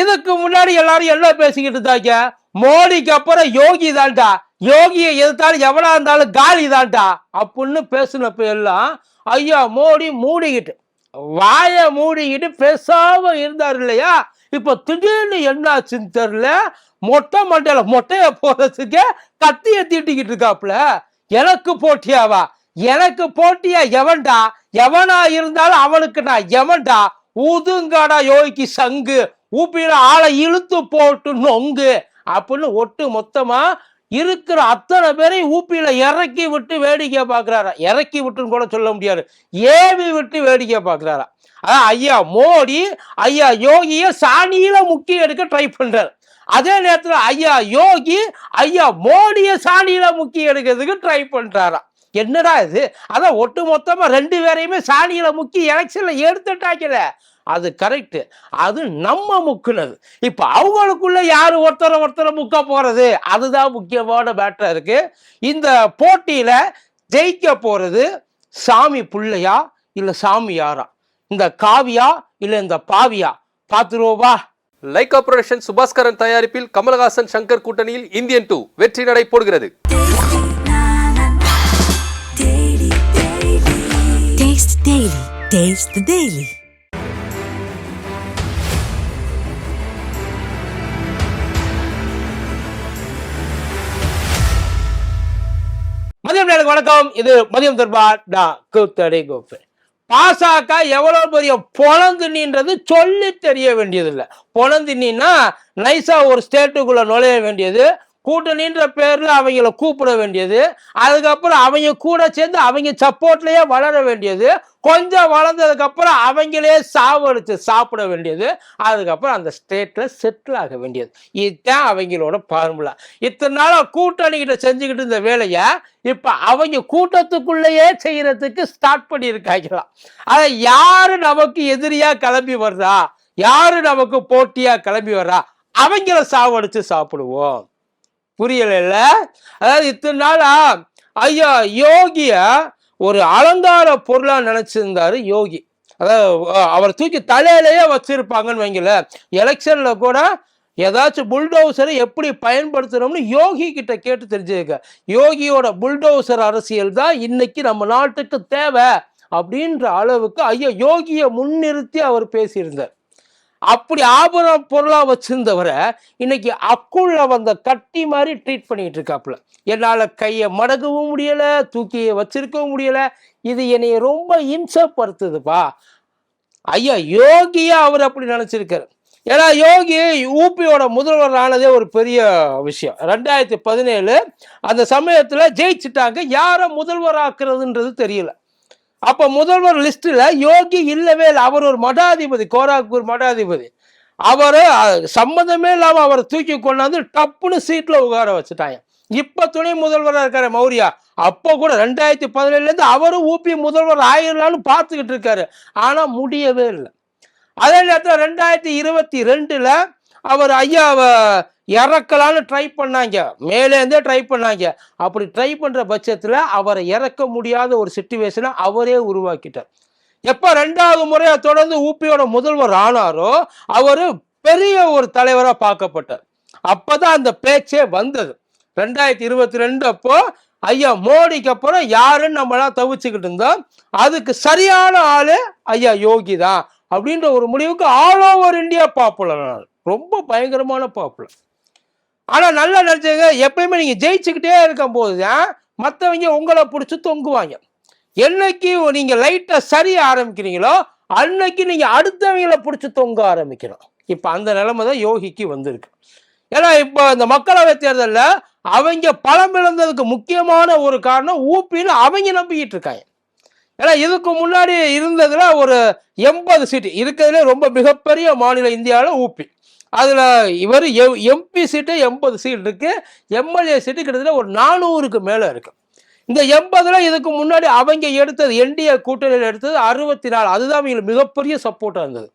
இதுக்கு முன்னாடி எல்லாரும் என்ன பேசிக்கிட்டு இருந்தாங்க? மோடிக்கு அப்புறம் யோகி தான்டா. யோகியை எதிர்த்தாலும் எவனா இருந்தாலும் காலி தான்டா. அப்படின்னு பேசினப்ப எல்லாம் ஐயா மோடி மூடிக்கிட்டு வாயை மூடிக்கிட்டு பேசாம இருந்தார் இல்லையா? இப்ப திடீர்னு என்னாச்சுன்னு தெரியல. மொட்டை மண்டையில மொட்டைய போறதுக்கு கத்திய தீட்டிக்கிட்டு இருக்காப்புல. எனக்கு போட்டியாவா? எனக்கு போட்டியா எவன்டா? எவனா இருந்தாலும் அவனுக்கு நான் எவன்டா? ஊதுங்காடா யோகிக்கு சங்கு. ஊப்பியில ஆளை இழுத்து போட்டு நொங்கு அப்படின்னு ஒட்டு மொத்தமா இருக்கிற அத்தனை பேரையும் ஊப்பியில இறக்கி விட்டு வேடிக்கை பார்க்குறாரா? இறக்கி விட்டுன்னு கூட சொல்ல முடியாது. ஏவி விட்டு வேடிக்கை பார்க்குறாரா? அதான் ஐயா மோடி ஐயா யோகிய சாணியில முக்கி எடுக்க ட்ரை பண்றாரு. அதே நேரத்தில் ஐயா யோகி ஐயா மோடிய சாணியில முக்கி எடுக்கிறதுக்கு ட்ரை பண்றாரா? என்னடா இது? அதான் ஒட்டு மொத்தமா ரெண்டு பேரையுமே சாணியில முக்கி எலெக்ஷன்ல எடுத்துட்டாக்கல அது கரெக்ட் அது நம்ம முக்குனது. இப்ப அவங்களுக்குள்ள யாரு ஒருத்தரை ஒருத்தரை முக்க போறது? அதுதான் முக்கியமான மேட்டர் இருக்கு. இந்த போட்டியில ஜெயிக்க போறது சாமி புள்ளையா இல்ல சாமியாரா இந்த காவியா இல்ல இந்த பாவியா? பாத்துருவோவா லைகா புரொடக்ஷன் சுபாஸ்கரன் தயாரிப்பில் கமலஹாசன் சங்கர் கூட்டணியில் இந்தியன் டூ வெற்றி நடை போடுகிறது. Taste the Daily. இது மதியம் தர்பார் டா கூத்தடை கோப்பு. பாசாக்க எவ்வளவு பெரிய பொழந்தின்றது சொல்லி தெரிய வேண்டியதில்லை. பொழந்தின்னா நைஸா ஒரு ஸ்டேட்டுக்குள்ள நுழைய வேண்டியது கூட்டணின்ற பேரில் அவங்கள கூப்பிட வேண்டியது. அதுக்கப்புறம் அவங்க கூட சேர்ந்து அவங்க சப்போர்ட்லேயே வளர வேண்டியது. கொஞ்சம் வளர்ந்ததுக்கப்புறம் அவங்களே சாவடித்து சாப்பிட வேண்டியது. அதுக்கப்புறம் அந்த ஸ்டேட்டில் செட்டில் ஆக வேண்டியது. இதுதான் அவங்களோட ஃபார்முலா இத்தனை நாளாக கூட்டணிக்கிட்ட செஞ்சுக்கிட்டு இருந்த வேலையை இப்போ அவங்க கூட்டத்துக்குள்ளேயே செய்கிறதுக்கு ஸ்டார்ட் பண்ணியிருக்காங்களாம் அதை யார் நமக்கு எதிரியாக கிளம்பி வர்றா? யார் நமக்கு போட்டியாக கிளம்பி வர்றா? அவங்கள சாவடித்து சாப்பிடுவோம். புரியல அதாவது இத்தனை நாளா ஐயா யோகிய ஒரு அலங்கார பொருளா நினைச்சிருந்தாரு யோகி. அதாவது அவர் தூக்கி தலையிலேயே வச்சிருப்பாங்கன்னு வைங்கல எலெக்ஷன்ல கூட ஏதாச்சும் புல்டோசரை எப்படி பயன்படுத்தணும்னு யோகி கிட்ட கேட்டு தெரிஞ்சுக்க யோகியோட புல்டோசர் அரசியல் தான் இன்னைக்கு நம்ம நாட்டுக்கு தேவை அப்படின்ற அளவுக்கு ஐயா யோகியை முன்னிறுத்தி அவர் பேசியிருந்தார். அப்படி ஆபரண பொருளாக வச்சிருந்தவரை இன்னைக்கு அக்குள்ள வந்த கட்டி மாதிரி ட்ரீட் பண்ணிட்டு இருக்காப்புல. என்னால் கையை மடக்கவும் முடியலை தூக்கி வச்சிருக்கவும் முடியலை. இது என்னைய ரொம்ப இம்சப்படுத்துதுப்பா. ஐயா யோகியா அவர் அப்படி நினச்சிருக்காரு. ஏன்னா யோகி யூபியோட முதல்வர் ஆனதே ஒரு பெரிய விஷயம். ரெண்டாயிரத்தி பதினேழு அந்த சமயத்தில் ஜெயிச்சிட்டாங்க. யாரை முதல்வர் ஆக்குறதுன்றது தெரியல. அப்ப முதல்வர் லிஸ்ட்ல யோகி இல்லவே இல்லை. அவர் ஒரு மடாதிபதி கோராக்பூர் மடாதிபதி. அவர் சம்மந்தமே இல்லாமல் அவரை தூக்கி கொண்டாந்து டப்புன்னு சீட்ல உட்கார வச்சுட்டாங்க. இப்ப துணை முதல்வராக இருக்காரு மௌரியா. அப்போ கூட ரெண்டாயிரத்தி பதினேழுலேருந்து அவரும் ஊபி முதல்வர் ஆயிரலான்னு பார்த்துக்கிட்டு இருக்காரு. ஆனால் முடியவே இல்லை. அதே நேரத்தில் ரெண்டாயிரத்தி இருபத்தி ரெண்டில் அவர் ஐயாவை இறக்கலான்னு ட்ரை பண்ணாங்க. மேலேருந்தே ட்ரை பண்ணாங்க. அப்படி ட்ரை பண்ணுற பட்சத்தில் அவரை இறக்க முடியாத ஒரு சுச்சுவேஷனை அவரே உருவாக்கிட்டார். எப்போ ரெண்டாவது முறையாக தொடர்ந்து ஊபியோட முதல்வர் ஆனாரோ அவர் பெரிய ஒரு தலைவராக பார்க்கப்பட்டார். அப்போ தான் அந்த பேச்சே வந்தது. ரெண்டாயிரத்தி இருபத்தி ரெண்டு அப்போ ஐயா மோடிக்கு அப்புறம் யாருன்னு நம்மளாம் தவிச்சுக்கிட்டு இருந்தோம். அதுக்கு சரியான ஆள் ஐயா யோகி தான் அப்படின்ற ஒரு முடிவுக்கு ஆல் ஓவர் இந்தியா பாப்புலர் ரொம்ப பயங்கரமான பாப்புலர் ஆனால் நல்லா நினைச்சுங்க எப்பயுமே நீங்கள் ஜெயிச்சுக்கிட்டே இருக்கும் போது தான் மற்றவங்க உங்களை பிடிச்சி தொங்குவாங்க. என்னைக்கு நீங்கள் லைட்டை சரிய ஆரம்பிக்கிறீங்களோ அன்னைக்கு நீங்கள் அடுத்தவங்களை பிடிச்சி தொங்க ஆரம்பிக்கணும். இப்போ அந்த நிலைமை தான் யோகிக்கு வந்திருக்கு. ஏன்னா இப்போ இந்த மக்களவை தேர்தலில் அவங்க பலம் இழந்ததுக்கு முக்கியமான ஒரு காரணம் ஊப்பின்னு அவங்க நம்பிக்கிட்டு இருக்காங்க. ஏன்னா இதுக்கு முன்னாடி இருந்ததுல ஒரு எண்பது சீட்டு இருக்கிறதுல ரொம்ப மிகப்பெரிய மாநிலம் இந்தியாவில் ஊப்பி அதில் இவர் எம்பி சீட்டு எண்பது சீட் இருக்குது எம்எல்ஏ சீட்டு கிட்டத்தட்ட ஒரு நானூறுக்கு மேலே இருக்குது இந்த எண்பதுல இதுக்கு முன்னாடி அவங்க எடுத்தது என்டிஏ கூட்டணியில் எடுத்தது அறுபத்தி நாலு அதுதான் அவங்களுக்கு மிகப்பெரிய சப்போர்ட்டாக இருந்தது.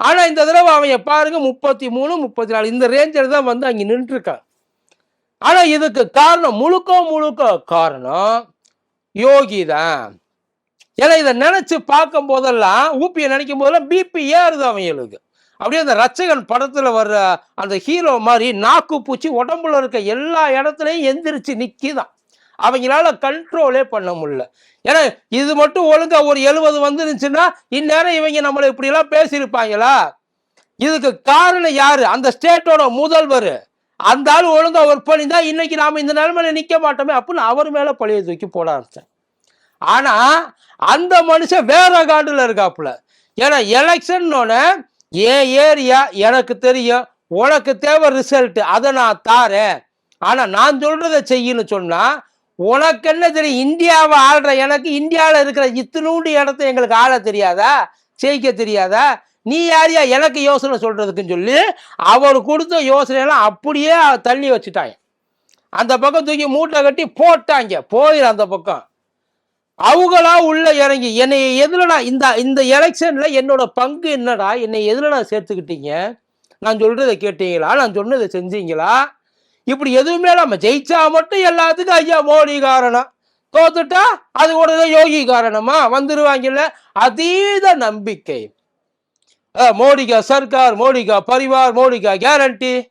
ஆனால் இந்த தடவை அவங்க பாருங்க முப்பத்தி மூணு முப்பத்தி நாலு இந்த ரேஞ்சில் தான் வந்து அங்கே நின்றுருக்காங்க. ஆனால் இதுக்கு காரணம் முழுக்க முழுக்க காரணம் யோகி தான். ஏன்னா இதை நினச்சி பார்க்கும் போதெல்லாம் ஊப்பியை நினைக்கும் போதெல்லாம் பிபி ஏறுது அவங்களுக்கு. அப்படியே அந்த ரச்சகன் படத்துல வர்ற அந்த ஹீரோ மாதிரி நாக்கு பூச்சி உடம்புல இருக்க எல்லா இடத்துலையும் எந்திரிச்சு நிக்கிதான். அவங்களால கண்ட்ரோலே பண்ண முடியல. ஏன்னா இது மட்டும் ஒழுங்கா ஒரு எழுபது வந்துருந்துச்சுன்னா இந்நேரம் இவங்க நம்மளை இப்படியெல்லாம் பேசியிருப்பாங்களா? இதுக்கு காரணம் யாரு? அந்த ஸ்டேட்டோட முதல்வர். அந்த ஆள் ஒழுங்கா ஒர்க் பண்ணியிருந்தா இன்னைக்கு நாம இந்த நிலைமையில நிக்க மாட்டோமே அப்படின்னு அவர் மேல பழைய தூக்கி போட ஆரம்பிச்சேன் ஆனா அந்த மனுஷன் வேற காண்டுல இருக்காப்புல. ஏன்னா எலெக்ஷன்னொன்னு என் ஏரியா? எனக்கு தெரியும். உனக்கு தேவை ரிசல்ட் அதை நான் தாரேன். ஆனால் நான் சொல்கிறத செய்யணும் சொன்னால் உனக்கு என்ன தெரியும்? இந்தியாவை ஆள்ற எனக்கு இந்தியாவில் இருக்கிற இத்தினூண்டு இடத்த எங்களுக்கு ஆள தெரியாதா? ஜெயிக்க தெரியாதா? நீ யாரையா? எனக்கு யோசனை சொல்கிறதுக்குன்னு சொல்லி அவர் கொடுத்த யோசனையெல்லாம் அப்படியே தள்ளி வச்சுட்டாங்க. அந்த பக்கம் தூக்கி மூட்டை கட்டி போட்டாங்க. போயிடும் அந்த பக்கம். அவங்களா உள்ள இறங்கி என்னை எதுலடா இந்த இந்த எலெக்ஷன்ல என்னோட பங்கு என்னடா என்னை எதுலடா சேர்த்துக்கிட்டீங்க? நான் சொல்றதை கேட்டீங்களா? நான் சொன்னதை செஞ்சீங்களா? இப்படி எதுவுமே நம்ம ஜெயிச்சா மட்டும் எல்லாத்துக்கும் ஐயா மோடி காரணம். தோத்துட்டா அது உடனே யோகி காரணமா? வந்துருவாங்கல்ல? அதீத நம்பிக்கை. மோடிகா சர்க்கார் மோடிகா பரிவார் மோடிகா கேரண்டி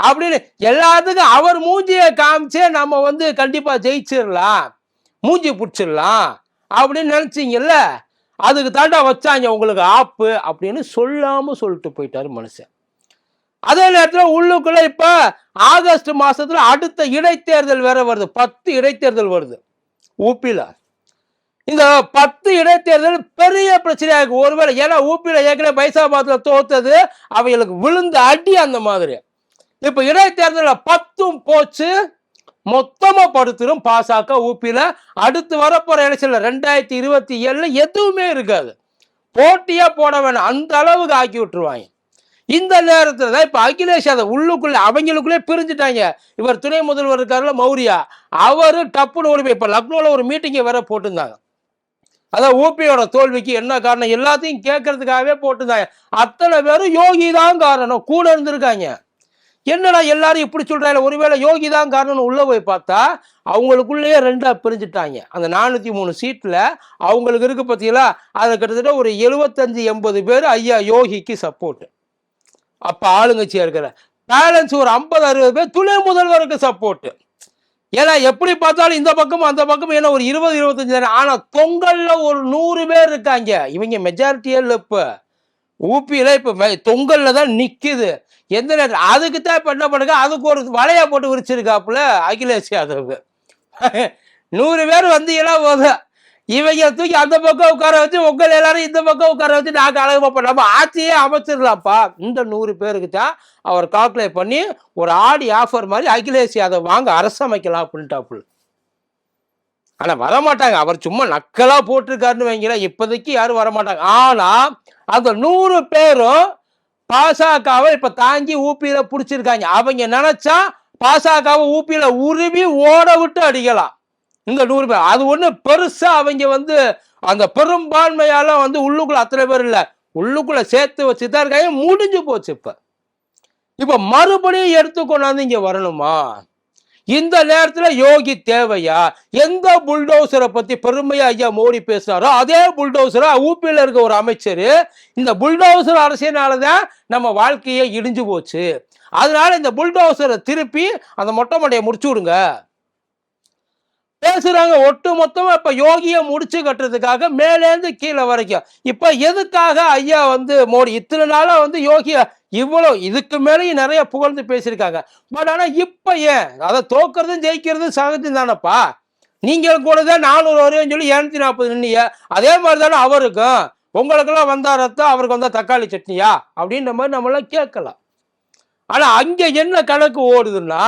அப்படின்னு எல்லாத்துக்கும் அவர் மூஞ்சியை காமிச்சே நம்ம வந்து கண்டிப்பா ஜெயிச்சிடலாம். மூஞ்சி பிடிச்சிடலாம் அப்படின்னு நினச்சிங்கல்ல அதுக்கு தாண்டா வச்சாங்க உங்களுக்கு ஆப்பு அப்படின்னு சொல்லாமல் சொல்லிட்டு போயிட்டாரு மனுஷன். அதே நேரத்தில் உள்ளுக்குள்ள இப்போ ஆகஸ்ட் மாதத்தில் அடுத்த இடைத்தேர்தல் வேற வருது பத்து இடைத்தேர்தல் வருது. ஊப்பியில் இந்த பத்து இடைத்தேர்தல் பெரிய பிரச்சனையாக இருக்குது ஒருவேளை ஏன்னா ஊப்பியில் ஏற்கனவே பைசாபாத்தில் தோத்தது அவைகளுக்கு விழுந்த அடி அந்த மாதிரி. இப்போ இடைத்தேர்தலில் பத்தும் போச்சு மொத்தமா படுத்துரும் பாசாக்க ஊப்பில. அடுத்து வரப்போற எலெக்ஷன்ல ரெண்டாயிரத்தி இருபத்தி ஏழுல எதுவுமே இருக்காது. போட்டியா போட வேணாம். அந்த அளவுக்கு ஆக்கி விட்டுருவாங்க. இந்த நேரத்தில் தான் இப்போ அகிலேஷ் யாதவ் உள்ளுக்குள்ளே அவங்களுக்குள்ளே பிரிஞ்சுட்டாங்க. இவர் துணை முதல்வர் இருக்காருல மௌரியா. அவர் டப்புன்னு ஓடி போய் இப்போ லக்னோவில் ஒரு மீட்டிங்கை வேற போட்டிருந்தாங்க. அதான் ஓபியோட தோல்விக்கு என்ன காரணம்? எல்லாத்தையும் கேட்கறதுக்காகவே போட்டிருந்தாங்க. அத்தனை பேரும் யோகி தான் காரணம். கூட இருந்திருக்காங்க. என்னடா எல்லாரும் இப்படி சொல்கிறாங்க ஒருவேளை யோகி தான் காரணம்னு உள்ளே போய் பார்த்தா அவங்களுக்குள்ளேயே ரெண்டாக பிரிஞ்சுட்டாங்க. அந்த நானூற்றி மூணு சீட்டில் அவங்களுக்கு இருக்கு பார்த்தீங்களா அது கிட்டத்தட்ட ஒரு எழுபத்தஞ்சு எண்பது பேர் ஐயா யோகிக்கு சப்போர்ட்டு அப்போ ஆளுங்கட்சியாக இருக்கிற பேலன்ஸ் ஒரு ஐம்பது அறுபது பேர் துணை முதல்வருக்கு சப்போர்ட்டு ஏன்னா எப்படி பார்த்தாலும் இந்த பக்கமும் அந்த பக்கமும் ஏன்னா ஒரு இருபது இருபத்தஞ்சு ஆனால் தொங்கலில் ஒரு நூறு பேர் இருக்காங்க. இவங்க மெஜாரிட்டியே இல்லை இப்போ. ஊப்பியில இப்ப மெ- தொங்கல்ல தான் நிக்குது. எந்த நேரம் அதுக்கு தான் இப்போ என்ன பண்ணுங்க? அதுக்கு ஒரு வலையா போட்டு விரிச்சிருக்காப்புல அகிலேஷ் யாதவ் நூறு பேர் வந்தீங்கன்னா போதும் இவங்க தூக்கி அந்த பக்கம் உட்கார வச்சு உங்கள் எல்லாரும் இந்த பக்கம் உட்கார வச்சு நாங்கள் அழகு பார்ப்போம் நம்ம ஆட்சியே அமைச்சிடலாம்ப்பா. இந்த நூறு பேருக்கு தான் அவர் கால்குலேட் பண்ணி ஒரு ஆடி ஆஃபர் மாதிரி அகிலேஷ் யாதவ் வாங்க அரசமைக்கலாம் அப்படின்ட்டாப்புல. ஆனால் வரமாட்டாங்க. அவர் சும்மா நக்கலாக போட்டிருக்காருன்னு வைங்களேன். இப்போதைக்கு யாரும் வரமாட்டாங்க. ஆனால் அந்த நூறு பேரும் பாசகவை இப்ப தாங்கி ஊப்பியில புடிச்சிருக்காங்க. அவங்க நினைச்சா பாசகவை ஊப்பியில உருவி ஓட விட்டு அடிக்கலாம். இந்த நூறு பேர். அது ஒண்ணு பெருசா அவங்க வந்து அந்த பெரும்பான்மையால வந்து உள்ளுக்குள்ள அத்தனை பேர் இல்லை. உள்ளுக்குள்ள சேர்த்து வச்சுதான் இருக்காங்க. முடிஞ்சு போச்சு இப்ப. இப்ப மறுபடியும் எடுத்து கொண்டாந்து இங்க வரணுமா? இந்த நேரத்தில் யோகி தேவையா? எந்த புல்டோசரை பற்றி பெருமையா ஐயா மோடி பேசுறாரோ அதே புல்டோசரை ஊப்பியில இருக்க ஒரு அமைச்சர் இந்த புல்டோசர் அரசியனாலதான் நம்ம வாழ்க்கையே இடிஞ்சு போச்சு. அதனால இந்த புல்டோசரை திருப்பி அந்த மொட்டை மண்டையை முடிச்சு விடுங்க. பேசுறாங்க ஒட்டு மொத்தமா இப்ப யோகியை முடிச்சு கட்டுறதுக்காக மேலேந்து கீழே வரைக்கும். இப்ப எதுக்காக ஐயா வந்து மோடி? இத்தனை நாளா வந்து யோகிய இவ்வளவு இதுக்கு மேலேயும் நிறைய புகழ்ந்து பேசியிருக்காங்க. பட் ஆனா இப்ப ஏன்? அதை தோக்குறதும் ஜெயிக்கிறதும் சகஜம் தானப்பா? நீங்கள் கூட தான் நானூறு வரையும் சொல்லி இரநூத்தி நாற்பது நின்னீங்க. அதே மாதிரி தானே அவருக்கும். உங்களுக்கெல்லாம் வந்தா ரத்தம் அவருக்கு வந்தா தக்காளி சட்னியா? அப்படின்ற மாதிரி நம்மளாம் கேட்கலாம். ஆனா அங்க என்ன கணக்கு ஓடுதுன்னா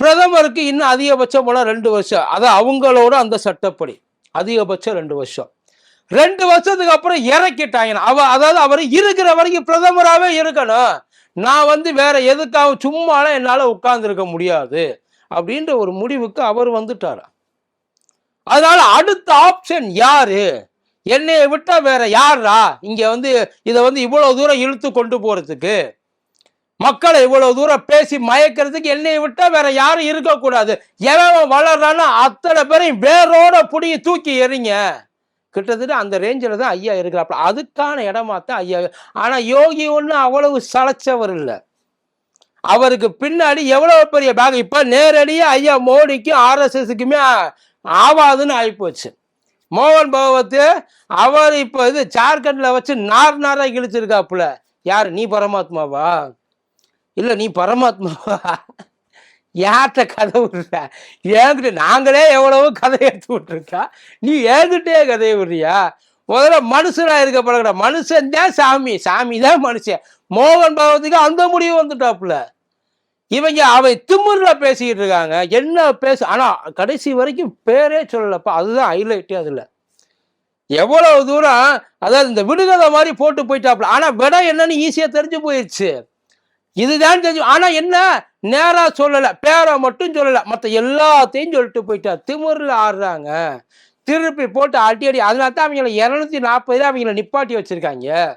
பிரதமருக்கு இன்னும் அதிகபட்சம் போல ரெண்டு வருஷம். அது அவங்களோட அந்த சட்டப்படி. அதிகபட்சம் ரெண்டு வருஷம். ரெண்டு வருஷத்துக்கு அப்புறம் இறக்கிட்டாங்க அவ அதாவது அவர் இருக்கிற வரைக்கும் பிரதமராகவே இருக்கணும். நான் வந்து வேற எதுக்காக சும்மாலாம் என்னால் உட்கார்ந்துருக்க முடியாது. அப்படின்ற ஒரு முடிவுக்கு அவர் வந்துட்டார். அதனால அடுத்த ஆப்ஷன் யாரு? என்னைய விட்டா வேற யாரா இங்க வந்து இதை வந்து இவ்வளவு தூரம் இழுத்து கொண்டு போறதுக்கு. மக்களை இவ்வளவு தூரம் பேசி மயக்கிறதுக்கு என்னையை விட்டா வேற யாரும் இருக்கக்கூடாது எவன் வளர்றான்னா அத்தனை பேரையும் வேரோட புடிங்கி தூக்கி எறிங்க. கிட்டத்தட்ட அந்த ரேஞ்சில் தான் ஐயா இருக்கிறாப்புல அதுக்கான இடமா தான் ஐயா ஆனால் யோகி ஒன்று அவ்வளவு சளைச்சவர் இல்லை. அவருக்கு பின்னாடி எவ்வளோ பெரிய பேக் இப்போ நேரடியாக ஐயா மோடிக்கும் ஆர்எஸ்எஸுக்குமே ஆவாதுன்னு ஆகிப்போச்சு மோகன் பகவத்து அவர் இப்போ இது ஜார்க்கண்டில் வச்சு நார் நாராக கிழிச்சிருக்காப்புல. யார்? நீ பரமாத்மாவா? இல்லை நீ பரமாத்மாவா யார்கிட்ட கதை விடுற? ஏந்துட்டு நாங்களே எவ்வளவோ கதை எடுத்து விட்டுருக்கா. நீ ஏந்துட்டே கதையை விடுறியா? முதல்ல மனுஷனா இருக்க பழகிற. மனுஷன் தான் சாமி. சாமி தான் மனுஷன். மோகன் பகவத்துக்கு அந்த முடிவு வந்துட்டாப்புல. இவங்க அவை திமுறில் பேசிக்கிட்டு இருக்காங்க. என்ன பேச ஆனால் கடைசி வரைக்கும் பேரே சொல்லலப்பா. அதுதான் ஹைலைட்டே அதில். எவ்வளவு தூரம் அதாவது இந்த விடுகதை மாதிரி போட்டு போயிட்டாப்புல. ஆனால் விட என்னன்னு ஈஸியாக தெரிஞ்சு போயிடுச்சு இதுதான் தெரிஞ்சு ஆனா என்ன? நேரா சொல்லல. பேரை மட்டும் சொல்லல. மற்ற எல்லாத்தையும் சொல்லிட்டு போயிட்டா திமுறில் ஆடுறாங்க. திருப்பி போட்டு அடி அடி. அதனால தான் அவங்கள இரநூத்தி நாற்பது அவங்கள நிப்பாட்டி வச்சிருக்காங்க.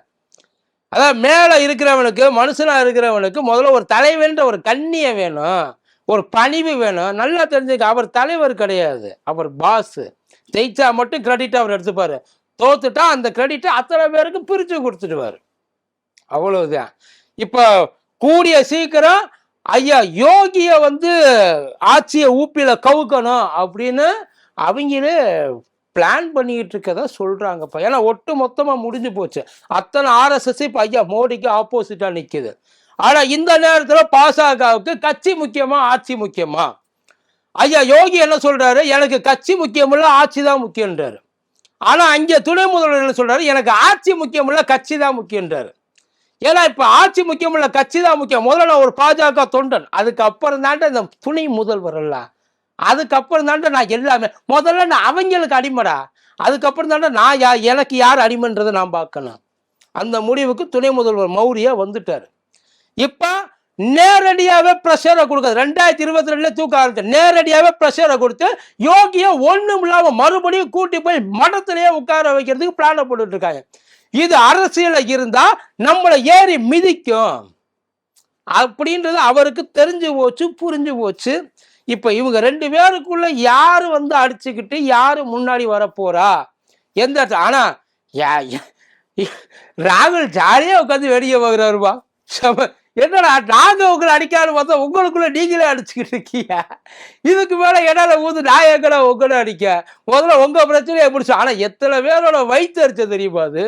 அதான் மேலே இருக்கிறவனுக்கு மனுஷனா இருக்கிறவனுக்கு முதல்ல ஒரு தலைவன்ற ஒரு கண்ணியை வேணும். ஒரு பணிவு வேணும். நல்லா தெரிஞ்சுக்க அவர் தலைவர் கிடையாது. அவர் பாஸு ஜெயிச்சா மட்டும் கிரெடிட் அவர் எடுத்துப்பாரு. தோத்துட்டா அந்த கிரெடிட்டை அத்தனை பேருக்கு பிரித்து கொடுத்துடுவார். அவ்வளவுதான். இப்போ கூடிய சீக்கிரம் ஐயா யோகிய வந்து ஆட்சியை ஊப்பில கவுக்கணும் அப்படின்னு அவங்களே பிளான் பண்ணிக்கிட்டு இருக்கதா சொல்கிறாங்கப்பா ஏன்னா ஒட்டு மொத்தமா முடிஞ்சு போச்சு. அத்தனை ஆர்எஸ்எஸ் இப்போ ஐயா மோடிக்கு ஆப்போசிட்டா நிற்குது ஆனா இந்த நேரத்தில் பாசகவுக்கு கட்சி முக்கியமா ஆட்சி முக்கியமா? ஐயா யோகி என்ன சொல்றாரு? எனக்கு கட்சி முக்கியமில்ல ஆட்சி தான் முக்கியன்றாரு ஆனா அங்கே துணை முதல்வர் என்ன சொல்றாரு? எனக்கு ஆட்சி முக்கியமில்ல கட்சி தான் முக்கியன்றாரு ஏன்னா இப்ப ஆட்சி முக்கியம் இல்ல கட்சி தான் முக்கியம். முதல்ல ஒரு பாஜக தொண்டன். அதுக்கப்புறம் தாண்ட இந்த துணை முதல்வர் இல்ல. அதுக்கப்புறம் தாண்ட நான் எல்லாமே. முதல்ல நான் அவங்களுக்கு அடிமடா. அதுக்கப்புறம் தாண்ட நான் யா எனக்கு யார் அடிமைன்றதை நான் பார்க்கணும். அந்த முடிவுக்கு துணை முதல்வர் மௌரியா வந்துட்டார். இப்போ நேரடியாகவே ப்ரெஷரை கொடுக்குது. ரெண்டாயிரத்தி இருபத்தி ரெண்டுல தூக்க ஆரம்பிச்சு நேரடியாகவே ப்ரெஷரை கொடுத்து யோகியை ஒன்றும் இல்லாமல் மறுபடியும் கூட்டி போய் மடத்திலேயே உட்கார வைக்கிறதுக்கு பிளான போட்டுட்டு இருக்காங்க. இது அரசியல இருந்தா நம்மளை ஏறி மிதிக்கும். அப்படின்றது அவருக்கு தெரிஞ்சு போச்சு புரிஞ்சு போச்சு. இப்ப இவங்க ரெண்டு பேருக்குள்ள யாரு வந்து அடிச்சுக்கிட்டு யாரு முன்னாடி வரப்போறா? எந்த ஆனா ராகுல் ஜாலியா உட்காந்து வெளியே பார்க்குறாருப்பா. என்னடா நாங்க உங்களை அடிக்கான்னு பார்த்தா உங்களுக்குள்ள நீங்களே அடிச்சுக்கிட்டு இருக்கீங்க. இதுக்கு மேல இடையில ஊது நான் எங்கடா உங்களை அடிக்க? முதல்ல உங்க பிரச்சனையை பிடிச்சோம் ஆனா எத்தனை பேரோட வயிற்று வயிற்றுச்ச தெரியுமா அது?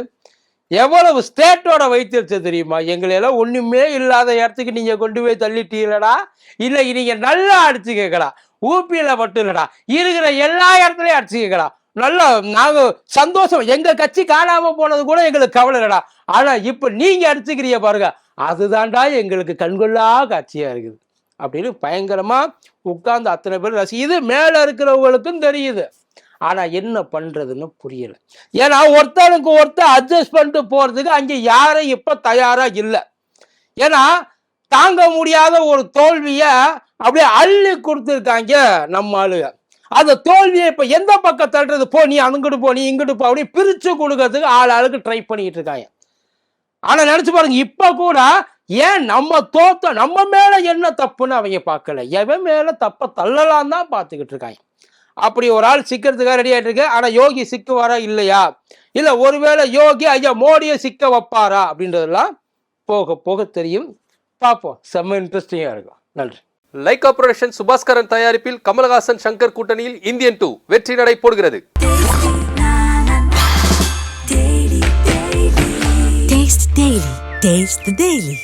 எவ்வளவு ஸ்டேட்டோட வைத்திருச்சு தெரியுமா? எங்களை எல்லாம் ஒண்ணுமே இல்லாத இடத்துக்கு நீங்க கொண்டு போய் தள்ளிட்டீங்களடா? இல்லை நீங்க நல்லா அடிச்சு கேட்கடா ஊபியில மட்டும் இல்லடா. இருக்கிற எல்லா இடத்துலையும் அடிச்சு கேட்கடா நல்லா நாங்க சந்தோஷம். எங்க கட்சி காணாம போனது கூட எங்களுக்கு கவலை இல்லடா. ஆனா இப்ப நீங்க அடிச்சுக்கிறீங்க பாருங்க. அதுதான்டா எங்களுக்கு கண்கொள்ளா காட்சியா இருக்குது. அப்படின்னு பயங்கரமா உட்கார்ந்து அத்தனை பேர் ரசி இது மேல இருக்கிறவங்களுக்கும் தெரியுது. ஆனால் என்ன பண்ணுறதுன்னு புரியல. ஏன்னா ஒருத்தனுக்கு ஒருத்தர் அட்ஜஸ்ட் பண்ணிட்டு போகிறதுக்கு அங்கே யாரும் இப்போ தயாராக இல்லை. ஏன்னா தாங்க முடியாத ஒரு தோல்வியை அப்படியே அள்ளி கொடுத்துருக்காங்க நம்ம ஆளுங்க. அந்த தோல்வியை இப்போ எந்த பக்கம் தள்ளுறது? போ நீ அங்கிட்டு போ நீ இங்கிட்டு போ அப்படி பிரித்து கொடுக்கறதுக்கு ஆள் ஆளுக்கு ட்ரை பண்ணிக்கிட்டு இருக்காங்க. ஆனால் நினச்சி பாருங்க இப்போ கூட ஏன் நம்ம தோத்த நம்ம மேலே என்ன தப்புன்னு அவங்க பார்க்கல. எவன் மேலே தப்பை தள்ளலாம் தான் பார்த்துக்கிட்டு இருக்காங்க. அப்படி ஒரு ஆள் சிக்கிறதுக்காக ரெடி ஆயிட்டு இருக்கு. ஆனா யோகி சிக்குவாரா? இல்லையா? இல்ல ஒருவேளை யோகி ஐயா மோடியை சிக்க வைப்பாரா? அப்படின்றதெல்லாம் போக போக தெரியும். பார்ப்போம். செம்ம இன்ட்ரெஸ்டிங்கா இருக்கும். நன்றி. லைகா புரொடக்ஷன் சுபாஸ்கரன் தயாரிப்பில் கமலஹாசன் சங்கர் கூட்டணியில் இந்தியன் டூ வெற்றி நடை போடுகிறது. Taste the Daily. Taste the Daily.